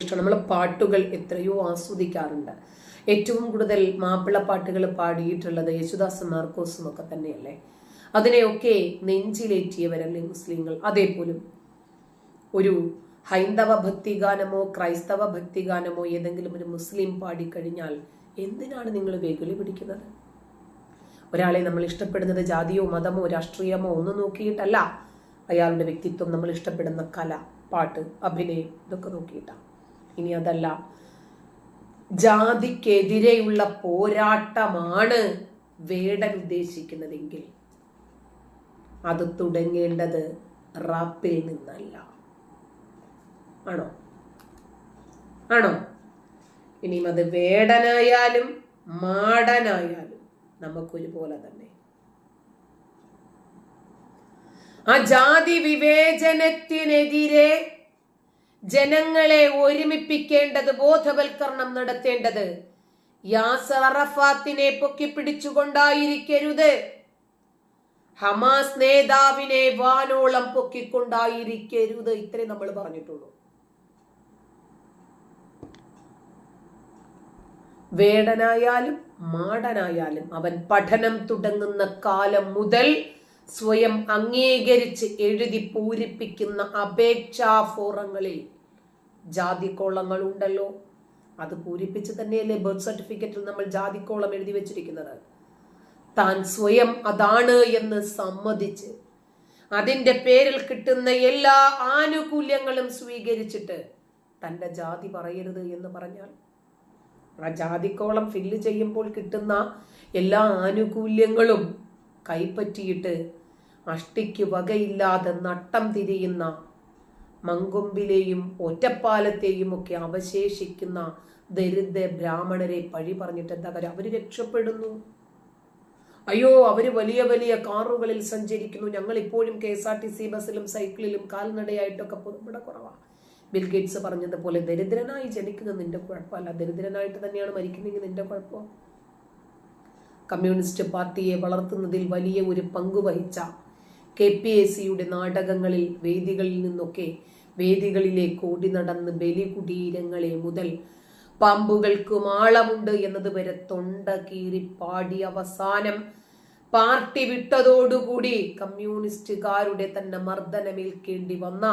ഇഷ്ടം. നമ്മൾ പാട്ടുകൾ എത്രയോ ആസ്വദിക്കാറുണ്ട്. ഏറ്റവും കൂടുതൽ മാപ്പിള പാട്ടുകൾ പാടിയിട്ടുള്ളത് യേശുദാസും മാർക്കോസും ഒക്കെ തന്നെയല്ലേ? അതിനെയൊക്കെ നെഞ്ചിലേറ്റിയവരല്ലേ മുസ്ലിങ്ങൾ? അതേപോലും ഒരു ഹൈന്ദവ ഭക്തിഗാനമോ ക്രൈസ്തവ ഭക്തിഗാനമോ ഏതെങ്കിലും ഒരു മുസ്ലിം പാടിക്കഴിഞ്ഞാൽ എന്തിനാണ് നിങ്ങൾ വെകുളി പിടിക്കുന്നത്? ഒരാളെ നമ്മൾ ഇഷ്ടപ്പെടുന്നത് ജാതിയോ മതമോ രാഷ്ട്രീയമോ ഒന്നും നോക്കിയിട്ടല്ല. അയാളുടെ വ്യക്തിത്വം നമ്മൾ ഇഷ്ടപ്പെടുന്ന കല പാട്ട് അഭിനയം ഇതൊക്കെ നോക്കിയിട്ടാണ്. ഇനി അതല്ല. ജാതിക്കെതിരെയുള്ള പോരാട്ടമാണ് വേടൻ ഉദ്ദേശിക്കുന്നതെങ്കിൽ അത് തുടങ്ങേണ്ടത് റാപ്പിൽ നിന്നല്ല. ആണോ? ആണോ? ഇനിയും അത് വേടനായാലും മാടനായാലും നമുക്കൊരുപോലെ തന്നെ. ആ ജാതി വിവേചനത്തിനെതിരെ ജനങ്ങളെ ഒരുമിപ്പിക്കേണ്ടത് ബോധവൽക്കരണം നടത്തേണ്ടത്. യാസർ അറഫാത്തിനെ പൊക്കിപ്പിടിച്ചുകൊണ്ടായിരിക്കരുത് ഹമാസ് നേതാവിനെ വാനോളം പൊക്കിക്കൊണ്ടായിരിക്കരുത്. ഇത്രേ നമ്മൾ പറഞ്ഞിട്ടുള്ളൂ. വേടനായാലും മാടനായാലും അവൻ പഠനം തുടങ്ങുന്ന കാലം മുതൽ സ്വയം അംഗീകരിച്ച് എഴുതി പൂരിപ്പിക്കുന്ന അപേക്ഷാ ഫോറങ്ങളിൽ ജാതി കോളങ്ങൾ ഉണ്ടല്ലോ. അത് പൂരിപ്പിച്ച് തന്നെയല്ലേ ബർത്ത് സർട്ടിഫിക്കറ്റിൽ നമ്മൾ ജാതിക്കോളം എഴുതി വെച്ചിരിക്കുന്നത്. താൻ സ്വയം അതാണ് എന്ന് സമ്മതിച്ച് അതിന്റെ പേരിൽ കിട്ടുന്ന എല്ലാ ആനുകൂല്യങ്ങളും സ്വീകരിച്ചിട്ട് തന്റെ ജാതി പറയരുത് എന്ന് പറഞ്ഞാൽ ആ ജാതിക്കോളം ഫില്ല് ചെയ്യുമ്പോൾ കിട്ടുന്ന എല്ലാ ആനുകൂല്യങ്ങളും കൈപ്പറ്റിയിട്ട് അഷ്ടിക്ക് വകയില്ലാതെ നട്ടം തിരിയുന്ന മങ്കൊമ്പിലെയും ഒറ്റപ്പാലത്തെയും ഒക്കെ അവശേഷിക്കുന്ന ദരിദ്ര ബ്രാഹ്മണരെ പഴി പറഞ്ഞിട്ട് എന്താ കാര്യം? അവർ രക്ഷപ്പെടുന്നു. അയ്യോ അവർ വലിയ വലിയ കാറുകളിൽ സഞ്ചരിക്കുന്നു. ഞങ്ങൾ ഇപ്പോഴും K S R T C ബസ്സിലും സൈക്കിളിലും കാൽനടയായിട്ടൊക്കെ ഇവിടെ കുറവാണ് ബിൽഗേറ്റ്സ് പറഞ്ഞതുപോലെ ദരിദ്രനായി ജനിക്കുന്നത് നിന്റെ കുഴപ്പമല്ല. ദരിദ്രനായിട്ട് തന്നെയാണ് മരിക്കുന്നതെങ്കിൽ നിന്റെ കുഴപ്പം. കമ്മ്യൂണിസ്റ്റ് പാർട്ടിയെ വളർത്തുന്നതിൽ വലിയ ഒരു പങ്ക് വഹിച്ച കെ പി എ സിയുടെ നാടകങ്ങളിൽ വേദികളിൽ നിന്നൊക്കെ വേദികളിലേക്ക് ഓടി നടന്ന് ബലികുടീരങ്ങളെ മുതൽ പാമ്പുകൾക്ക് മാളമുണ്ട് എന്നത് വരെ തൊണ്ട കീറി പാടി അവസാനം പാർട്ടി വിട്ടതോടുകൂടി കമ്മ്യൂണിസ്റ്റുകാരുടെ തന്നെ മർദ്ദനമേൽക്കേണ്ടി വന്ന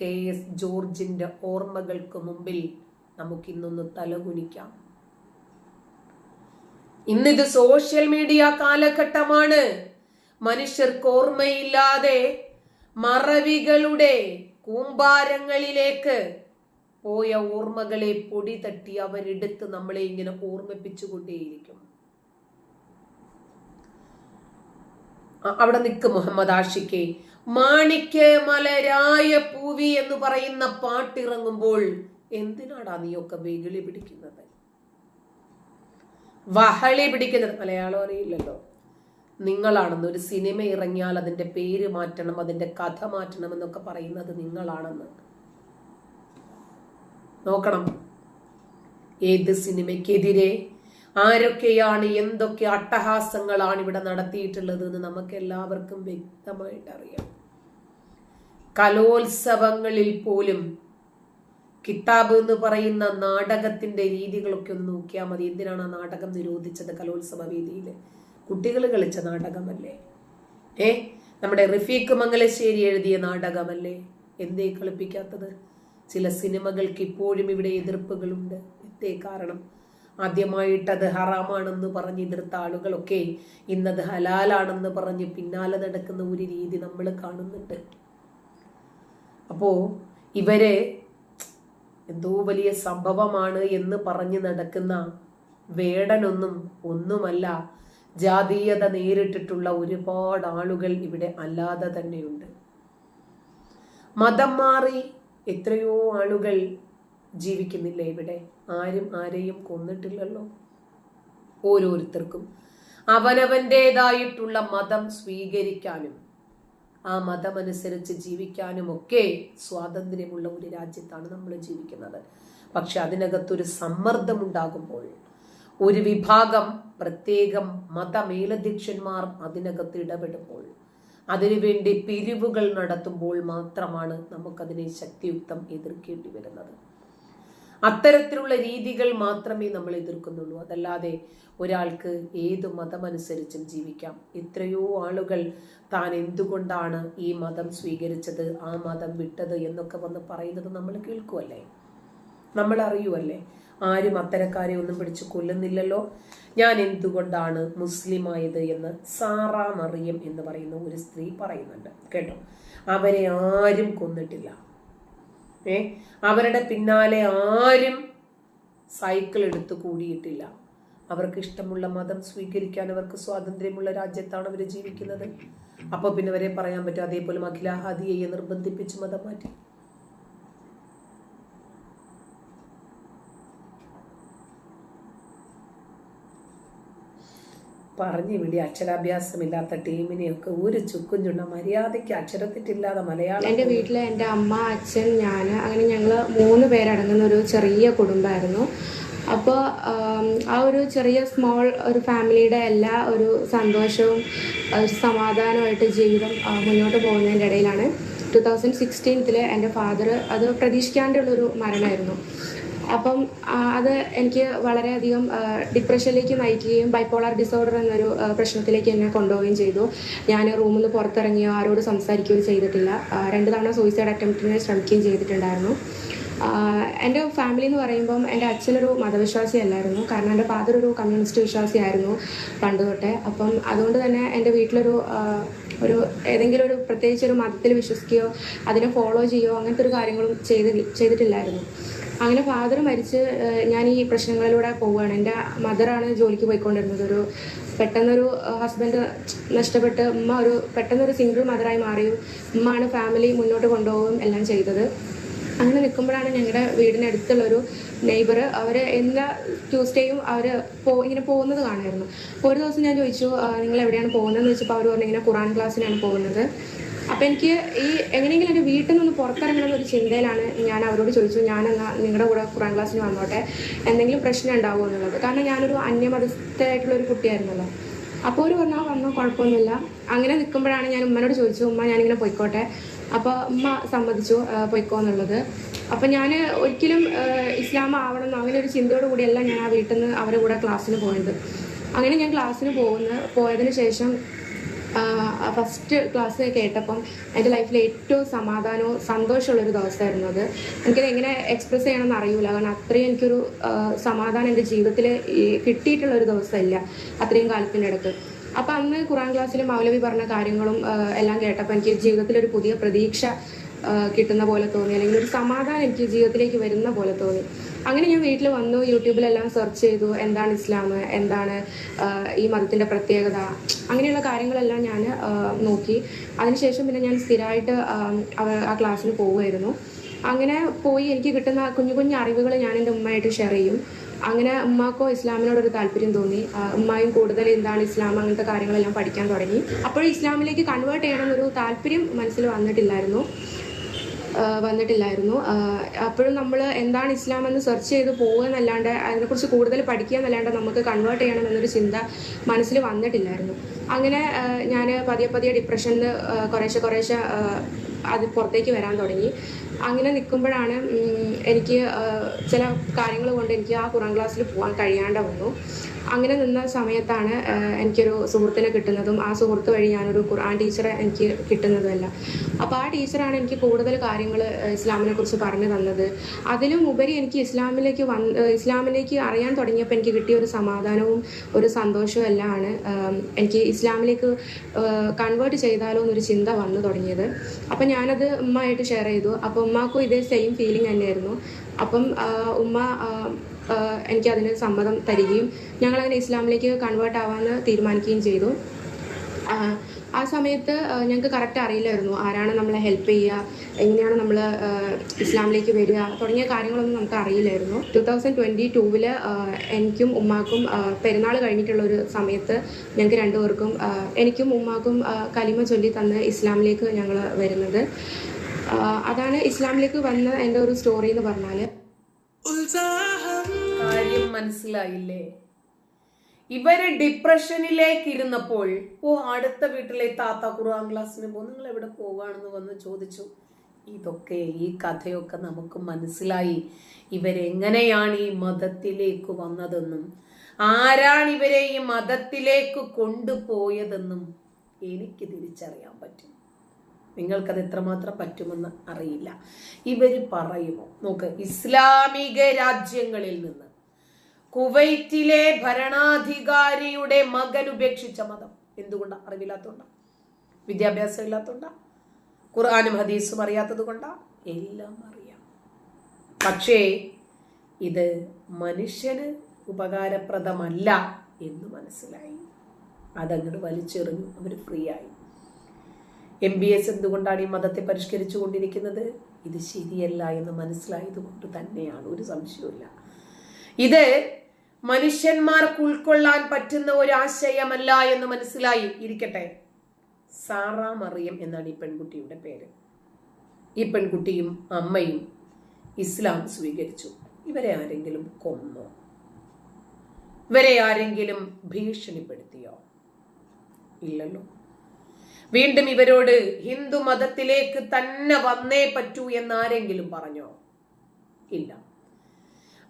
കെ എസ് ജോർജിന്റെ ഓർമ്മകൾക്ക് മുമ്പിൽ നമുക്കിന്നൊന്ന് തലകുനിക്കാം. ഇന്നിത് സോഷ്യൽ മീഡിയ കാലഘട്ടമാണ്. മനുഷ്യർക്ക് ഓർമ്മയില്ലാതെ മറവികളുടെ കൂമ്പാരങ്ങളിലേക്ക് പോയ ഓർമ്മകളെ പൊടി തട്ടി അവരെടുത്ത് നമ്മളെ ഇങ്ങനെ ഓർമ്മിപ്പിച്ചുകൊണ്ടേയിരിക്കും. അവിടെ നിൽക്ക് മുഹമ്മദ് ആഷിക്കെ മാണിക്ക് മലരായ പൂവി എന്ന് പറയുന്ന പാട്ടിറങ്ങുമ്പോൾ എന്തിനാടാ നീയൊക്കെ വെകിളി പിടിക്കുന്നത്? വഹളി പിടിക്കുന്നത്? മലയാളം അറിയില്ലല്ലോ. നിങ്ങളാണെന്ന് ഒരു സിനിമ ഇറങ്ങിയാൽ അതിന്റെ പേര് മാറ്റണം അതിന്റെ കഥ മാറ്റണം എന്നൊക്കെ പറയുന്നത് നിങ്ങളാണെന്ന്. നോക്കണം. ഏത് സിനിമയ്ക്കെതിരെ ആരൊക്കെയാണ് എന്തൊക്കെ അട്ടഹാസങ്ങളാണ് ഇവിടെ നടത്തിയിട്ടുള്ളത് എന്ന് നമുക്ക് എല്ലാവർക്കും വ്യക്തമായിട്ട് അറിയാം കലോത്സവങ്ങളിൽ പോലും കിതാബ് എന്ന് പറയുന്ന നാടകത്തിന്റെ രീതികളൊക്കെ ഒന്ന് നോക്കിയാൽ മതി. എന്തിനാണ് ആ നാടകം നിരോധിച്ചത് കലോത്സവ വേദിയിൽ? കുട്ടികൾ കളിച്ച നാടകമല്ലേ? ഏ? നമ്മുടെ റഫീഖ് മംഗലശ്ശേരി എഴുതിയ നാടകമല്ലേ? എന്തേ കളിപ്പിക്കാത്തത്? ചില സിനിമകൾക്ക് ഇപ്പോഴും ഇവിടെ എതിർപ്പുകളുണ്ട്. എന്തേ കാരണം? ആദ്യമായിട്ട് അത് ഹറാമാണെന്ന് പറഞ്ഞ് എതിർത്ത ആളുകളൊക്കെ ഇന്നത് ഹലാലാണെന്ന് പറഞ്ഞ് പിന്നാലെ നടക്കുന്ന ഒരു രീതി നമ്മൾ കാണുന്നുണ്ട്. അപ്പോൾ ഇവരെ എന്തോ വലിയ സംഭവമാണ് എന്ന് പറഞ്ഞ് നടക്കുന്ന വേടനൊന്നും ഒന്നുമല്ല ജാതീയത നേരിട്ടിട്ടുള്ള ഒരുപാട് ആളുകൾ ഇവിടെ അല്ലാതെ തന്നെയുണ്ട്. മതം മാറി എത്രയോ ആളുകൾ ജീവിക്കുന്നില്ല ഇവിടെ? ആരും ആരെയും കൊന്നിട്ടില്ലല്ലോ. ഓരോരുത്തർക്കും അവനവന്റെതായിട്ടുള്ള മതം സ്വീകരിക്കാനും ആ മതമനുസരിച്ച് ജീവിക്കാനുമൊക്കെ സ്വാതന്ത്ര്യമുള്ള ഒരു രാജ്യത്താണ് നമ്മൾ ജീവിക്കുന്നത്. പക്ഷെ അതിനകത്തൊരു സമ്മർദ്ദം ഉണ്ടാകുമ്പോൾ ഒരു വിഭാഗം പ്രത്യേകം മതമേലധ്യക്ഷന്മാർ അതിനകത്ത് ഇടപെടുമ്പോൾ അതിനുവേണ്ടി പിരിവുകൾ നടത്തുമ്പോൾ മാത്രമാണ് നമുക്കതിനെ ശക്തിയുക്തം എതിർക്കേണ്ടി വരുന്നത്. അത്തരത്തിലുള്ള രീതികൾ മാത്രമേ നമ്മൾ എതിർക്കുന്നുള്ളൂ. അതല്ലാതെ ഒരാൾക്ക് ഏത് മതമനുസരിച്ചും ജീവിക്കാം. എത്രയോ ആളുകൾ താൻ എന്തുകൊണ്ടാണ് ഈ മതം സ്വീകരിച്ചത് ആ മതം വിട്ടത് എന്നൊക്കെ വന്ന് പറയുന്നത് നമ്മൾ കേൾക്കുമല്ലേ നമ്മൾ അറിയുമല്ലേ ആരും അത്തരക്കാരെ ഒന്നും പിടിച്ച് കൊല്ലുന്നില്ലല്ലോ. ഞാൻ എന്തുകൊണ്ടാണ് മുസ്ലിമായത് എന്ന് സാറ മറിയം എന്ന് പറയുന്ന ഒരു സ്ത്രീ പറയുന്നുണ്ട്. കേട്ടോ? അവരെ ആരും കൊന്നിട്ടില്ല. ഏ? അവരുടെ പിന്നാലെ ആരും സൈക്കിൾ എടുത്ത് കൂടിയിട്ടില്ല. അവർക്ക് ഇഷ്ടമുള്ള മതം സ്വീകരിക്കാൻ അവർക്ക് സ്വാതന്ത്ര്യമുള്ള രാജ്യത്താണ് അവർ ജീവിക്കുന്നത്. അപ്പോൾ പിന്നെ അവരെ പറയാൻ പറ്റും അതേപോലെ അഖിലാഹാദിയെ ഹദിയെ നിർബന്ധിപ്പിച്ച് മതം മാറ്റി. പറഞ്ഞു വിടി അക്ഷരാഭ്യാസമില്ലാത്ത ടീമിനെയൊക്കെ ഒരു ചുക്കും ചുണ്ട മര്യാദയ്ക്ക് അക്ഷരത്തിട്ടില്ലാതെ മലയാളം എന്റെ വീട്ടിൽ എന്റെ അമ്മ അച്ഛൻ ഞാൻ അങ്ങനെ ഞങ്ങൾ മൂന്ന് പേരടങ്ങുന്ന ഒരു ചെറിയ കുടുംബമായിരുന്നു അപ്പോൾ ആ ഒരു ചെറിയ സ്മോൾ ഒരു ഫാമിലിയുടെ എല്ലാ ഒരു സന്തോഷവും സമാധാനമായിട്ട് ജീവിതം മുന്നോട്ട് പോകുന്നതിന്റെ ഇടയിലാണ്. ടു തൗസൻഡ് സിക്സ്റ്റീൻത്തിൽ എന്റെ ഫാദർ അത് പ്രതീക്ഷിക്കാണ്ടുള്ളൊരു മരണമായിരുന്നു. അപ്പം അത് എനിക്ക് വളരെയധികം ഡിപ്രഷനിലേക്ക് നയിക്കുകയും ബൈപ്പോളാർ ഡിസോർഡർ എന്നൊരു പ്രശ്നത്തിലേക്ക് എന്നെ കൊണ്ടുപോവുകയും ചെയ്തു. ഞാൻ റൂമിൽ നിന്ന് പുറത്തിറങ്ങിയോ ആരോട് സംസാരിക്കുകയോ ചെയ്തിട്ടില്ല. രണ്ട് തവണ സൂയിസൈഡ് അറ്റംപ്റ്റിന് ശ്രമിക്കുകയും ചെയ്തിട്ടുണ്ടായിരുന്നു. എന്റെ ഫാമിലി എന്ന് പറയുമ്പം എന്റെ അച്ഛനൊരു മതവിശ്വാസി അല്ലായിരുന്നു കാരണം എന്റെ ഫാദർ ഒരു കമ്മ്യൂണിസ്റ്റ് വിശ്വാസിയായിരുന്നു പണ്ട് തൊട്ടേ. അപ്പം അതുകൊണ്ട് തന്നെ എന്റെ വീട്ടിലൊരു ഒരു ഏതെങ്കിലും ഒരു പ്രത്യേകിച്ച് ഒരു മതത്തിൽ വിശ്വസിക്കുകയോ അതിനെ ഫോളോ ചെയ്യുകയോ അങ്ങനത്തെ ഒരു കാര്യങ്ങളും ചെയ്തി ചെയ്തിട്ടില്ലായിരുന്നു. അങ്ങനെ ഫാദർ മരിച്ച് ഞാൻ ഈ പ്രശ്നങ്ങളിലൂടെ പോവുകയാണ്. എന്റെ മദറാണ് ജോലിക്ക് പോയിക്കൊണ്ടിരുന്നത്. ഒരു പെട്ടെന്നൊരു ഹസ്ബൻഡ് നഷ്ടപ്പെട്ട് ഉമ്മ ഒരു പെട്ടെന്നൊരു സിംഗിൾ മദറായി മാറിയും ഉമ്മയാണ് ഫാമിലി മുന്നോട്ട് കൊണ്ടുപോകും എല്ലാം ചെയ്തത്. അങ്ങനെ നിൽക്കുമ്പോഴാണ് ഞങ്ങളുടെ വീടിനടുത്തുള്ളൊരു നെയ്ബർ അവർ എല്ലാ ട്യൂസ്ഡേയും അവർ പോ ഇങ്ങനെ പോകുന്നത് കാണായിരുന്നു. ഒരു ദിവസം ഞാൻ ചോദിച്ചു നിങ്ങൾ എവിടെയാണ് പോകുന്നതെന്ന്? ചോദിച്ചപ്പോൾ അവർ പറഞ്ഞു ഇങ്ങനെ ഖുറാൻ ക്ലാസ്സിനാണ് പോകുന്നത്. അപ്പോൾ എനിക്ക് ഈ എങ്ങനെയെങ്കിലും എന്റെ വീട്ടിൽ നിന്ന് പുറത്തിറങ്ങണം എന്നൊരു ചിന്തയിലാണ് ഞാൻ അവരോട് ചോദിച്ചു ഞാൻ എന്നാൽ നിങ്ങളുടെ കൂടെ ഖുറാൻ ക്ലാസ്സിന് വന്നോട്ടെ. എന്തെങ്കിലും പ്രശ്നം ഉണ്ടാവുമോ എന്നുള്ളത്. കാരണം ഞാനൊരു അന്യമതസ്ഥയായിട്ടുള്ള ഒരു കുട്ടിയായിരുന്നല്ലോ. അപ്പോൾ ഒരു പറഞ്ഞാൽ വന്നോ കുഴപ്പമൊന്നുമില്ല. അങ്ങനെ നിൽക്കുമ്പോഴാണ് ഞാൻ ഉമ്മനോട് ചോദിച്ചു ഉമ്മ ഞാനിങ്ങനെ പോയിക്കോട്ടെ. അപ്പോൾ ഉമ്മ സമ്മതിച്ചു പോയിക്കോ എന്നുള്ളത്. അപ്പം ഞാൻ ഒരിക്കലും ഇസ്ലാം ആവണം അങ്ങനെ ഒരു ചിന്തയോട് കൂടിയല്ല ഞാൻ ആ വീട്ടിൽ നിന്ന് അവരുടെ കൂടെ ക്ലാസ്സിന് പോയത്. അങ്ങനെ ഞാൻ ക്ലാസ്സിന് പോകുന്ന പോയതിന് ശേഷം ഫസ്റ്റ് ക്ലാസ് കേട്ടപ്പം എന്റെ ലൈഫിൽ ഏറ്റവും സമാധാനവും സന്തോഷമുള്ളൊരു ദിവസമായിരുന്നു അത്. എനിക്കത് എങ്ങനെ എക്സ്പ്രസ് ചെയ്യണമെന്ന് അറിയില്ല കാരണം അത്രയും എനിക്കൊരു സമാധാനം എന്റെ ജീവിതത്തിൽ കിട്ടിയിട്ടുള്ള ഒരു ദിവസമില്ല അത്രയും കാലത്തിന്റെ ഇടയ്ക്ക് അപ്പം അന്ന് ഖുറാൻ ക്ലാസ്സിൽ മൗലവി പറഞ്ഞ കാര്യങ്ങളും എല്ലാം കേട്ടപ്പോൾ എനിക്ക് ജീവിതത്തിൽ ഒരു പുതിയ പ്രതീക്ഷ കിട്ടുന്ന പോലെ തോന്നി. അല്ലെങ്കിൽ ഒരു സമാധാനം എനിക്ക് ജീവിതത്തിലേക്ക് വരുന്ന പോലെ തോന്നി. അങ്ങനെ ഞാൻ വീട്ടിൽ വന്നു യൂട്യൂബിലെല്ലാം സെർച്ച് ചെയ്തു എന്താണ് ഇസ്ലാം എന്താണ് ഈ മതത്തിന്റെ പ്രത്യേകത അങ്ങനെയുള്ള കാര്യങ്ങളെല്ലാം ഞാൻ നോക്കി. അതിനുശേഷം പിന്നെ ഞാൻ സ്ഥിരമായിട്ട് ആ, ക്ലാസ്സിന് പോവുമായിരുന്നു. അങ്ങനെ പോയി എനിക്ക് കിട്ടുന്ന കുഞ്ഞു കുഞ്ഞു അറിവുകൾ ഞാൻ എന്റെ ഉമ്മയായിട്ട് ഷെയർ ചെയ്യും. അങ്ങനെ ഉമ്മാക്കോ ഇസ്ലാമിനോടൊരു താല്പര്യം തോന്നി. ഉമ്മയും കൂടുതൽ എന്താണ് ഇസ്ലാം അങ്ങനത്തെ കാര്യങ്ങളെല്ലാം പഠിക്കാൻ തുടങ്ങി. അപ്പോൾ ഇസ്ലാമിലേക്ക് കൺവേർട്ട് ചെയ്യണമെന്നൊരു താല്പര്യം മനസ്സിൽ വന്നിട്ടില്ലായിരുന്നു. വന്നിട്ടില്ലായിരുന്നു. അപ്പോഴും നമ്മൾ എന്താണ് ഇസ്ലാം എന്ന് സെർച്ച് ചെയ്ത് പോകുക എന്നല്ലാണ്ട് അതിനെക്കുറിച്ച് കൂടുതൽ പഠിക്കുക എന്നല്ലാണ്ട് നമുക്ക് കൺവേർട്ട് ചെയ്യണം എന്നൊരു ചിന്ത മനസ്സിൽ വന്നിട്ടില്ലായിരുന്നു. അങ്ങനെ ഞാൻ പതിയെ പതിയെ ഡിപ്രഷനിൽ കുറേശ്ശെ കുറേശ്ശെ അത് പുറത്തേക്ക് വരാൻ തുടങ്ങി. അങ്ങനെ നിൽക്കുമ്പോഴാണ് എനിക്ക് ചില കാര്യങ്ങൾ കൊണ്ട് എനിക്ക് ആ ഖുറാൻ ക്ലാസ്സിൽ പോകാൻ കഴിയാണ്ട് വന്നു അങ്ങനെ നിന്ന സമയത്താണ് എനിക്കൊരു സുഹൃത്തിനെ കിട്ടുന്നതും ആ സുഹൃത്ത് വഴി ഞാനൊരു ഖുർആൻ ടീച്ചറെ എനിക്ക് കിട്ടുന്നതുമല്ല അപ്പോൾ ആ ടീച്ചറാണ് എനിക്ക് കൂടുതൽ കാര്യങ്ങൾ ഇസ്ലാമിനെ കുറിച്ച് പറഞ്ഞു തന്നത്. അതിലും ഉപരി എനിക്ക് ഇസ്ലാമിലേക്ക് വന്ന് ഇസ്ലാമിലേക്ക് അറിയാൻ തുടങ്ങിയപ്പോൾ എനിക്ക് കിട്ടിയ ഒരു സമാധാനവും ഒരു സന്തോഷവും എല്ലാമാണ് എനിക്ക് ഇസ്ലാമിലേക്ക് കൺവേർട്ട് ചെയ്താലോ എന്നൊരു ചിന്ത വന്നു തുടങ്ങിയത്. അപ്പം ഞാനത് ഉമ്മയായിട്ട് ഷെയർ ചെയ്തു. അപ്പോൾ ഉമ്മാക്കും ഇതേ സെയിം ഫീലിംഗ് തന്നെയായിരുന്നു. അപ്പം ഉമ്മ എനിക്ക് അതിന് സമ്മതം തരികയും ഞങ്ങളങ്ങനെ ഇസ്ലാമിലേക്ക് കൺവേർട്ട് ആവാമെന്ന് തീരുമാനിക്കുകയും ചെയ്തു. ആ, സമയത്ത് ഞങ്ങൾക്ക് കറക്റ്റ് അറിയില്ലായിരുന്നു. ആരാണ് നമ്മളെ ഹെൽപ്പ് ചെയ്യുക? എങ്ങനെയാണ് നമ്മൾ ഇസ്ലാമിലേക്ക് വരിക? തുടങ്ങിയ കാര്യങ്ങളൊന്നും നമുക്ക് അറിയില്ലായിരുന്നു. ടു തൗസൻഡ് ട്വന്റി ടൂവിൽ എനിക്കും ഉമ്മാക്കും പെരുന്നാൾ കഴിഞ്ഞിട്ടുള്ള ഒരു സമയത്ത് ഞങ്ങൾക്ക് രണ്ടുപേർക്കും എനിക്കും ഉമ്മാക്കും കലിമ ചൊല്ലി തന്ന് ഇസ്ലാമിലേക്ക് ഞങ്ങൾ വരുന്നത്. അതാണ് ഇസ്ലാമിലേക്ക് വന്ന എന്റെ ഒരു സ്റ്റോറി എന്ന് പറഞ്ഞാൽ കാര്യം മനസ്സിലായില്ലേ? ഇവർ ഡിപ്രഷനിലേക്ക് ഇരുന്നപ്പോൾ ഓ അടുത്ത വീട്ടിലെ താത്ത ഖുർആൻ ക്ലാസ്സിന് പോകും. നിങ്ങൾ എവിടെ പോവാണെന്ന് വന്ന് ചോദിച്ചു. ഇതൊക്കെ ഈ കഥയൊക്കെ നമുക്ക് മനസ്സിലായി. ഇവരെങ്ങനെയാണ് ഈ മതത്തിലേക്ക് വന്നതെന്നും ആരാണ് ഇവരെ ഈ മതത്തിലേക്ക് കൊണ്ടുപോയതെന്നും എനിക്ക് തിരിച്ചറിയാൻ പറ്റും. നിങ്ങൾക്കത് എത്രമാത്രം പറ്റുമെന്ന് അറിയില്ല. ഇവർ പറയുമോ നോക്ക് ഇസ്ലാമിക രാജ്യങ്ങളിൽ നിന്ന് കുവൈറ്റിലെ ഭരണാധികാരിയുടെ മകൻ ഉപേക്ഷിച്ച മതം എന്തുകൊണ്ടാണ് അറിവില്ലാത്തോണ്ടാ? വിദ്യാഭ്യാസം ഇല്ലാത്തതുകൊണ്ടാണ് ഖുർആാനും ഹദീസും അറിയാത്തത് കൊണ്ടാ എല്ലാം അറിയാം. പക്ഷേ ഇത് മനുഷ്യന് ഉപകാരപ്രദമല്ല എന്ന് മനസ്സിലായി. അതങ്ങോട്ട് വലിച്ചെറിഞ്ഞു അവർ ഫ്രീ ആയി എം ബി എസ് എന്തുകൊണ്ടാണ് ഈ മതത്തെ പരിഷ്കരിച്ചു കൊണ്ടിരിക്കുന്നത് ഇത് ശരിയല്ല എന്ന് മനസ്സിലായത് കൊണ്ട് തന്നെയാണ്. ഒരു സംശയവുമില്ല. ഇത് മനുഷ്യന്മാർക്ക് ഉൾക്കൊള്ളാൻ പറ്റുന്ന ഒരു ആശയമല്ല എന്ന് മനസ്സിലായി. ഇരിക്കട്ടെ. സാറാ മറിയം എന്നാണ് ഈ പെൺകുട്ടിയുടെ പേര്. ഈ പെൺകുട്ടിയും അമ്മയും ഇസ്ലാം സ്വീകരിച്ചു. ഇവരെ ആരെങ്കിലും കൊന്നോ? ഇവരെ ആരെങ്കിലും ഭീഷണിപ്പെടുത്തിയോ? ഇല്ലല്ലോ. വീണ്ടും ഇവരോട് ഹിന്ദു മതത്തിലേക്ക് തന്നെ വന്നേ പറ്റൂ എന്നാരെങ്കിലും പറഞ്ഞോ? ഇല്ല.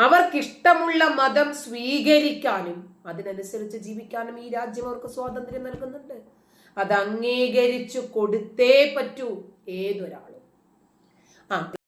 അവർക്കിഷ്ടമുള്ള മതം സ്വീകരിക്കാനും അതിനനുസരിച്ച് ജീവിക്കാനും ഈ രാജ്യം അവർക്ക് സ്വാതന്ത്ര്യം നൽകുന്നുണ്ട്. അത് അംഗീകരിച്ചു കൊടുത്തേ പറ്റൂ ഏതൊരാളും. ആ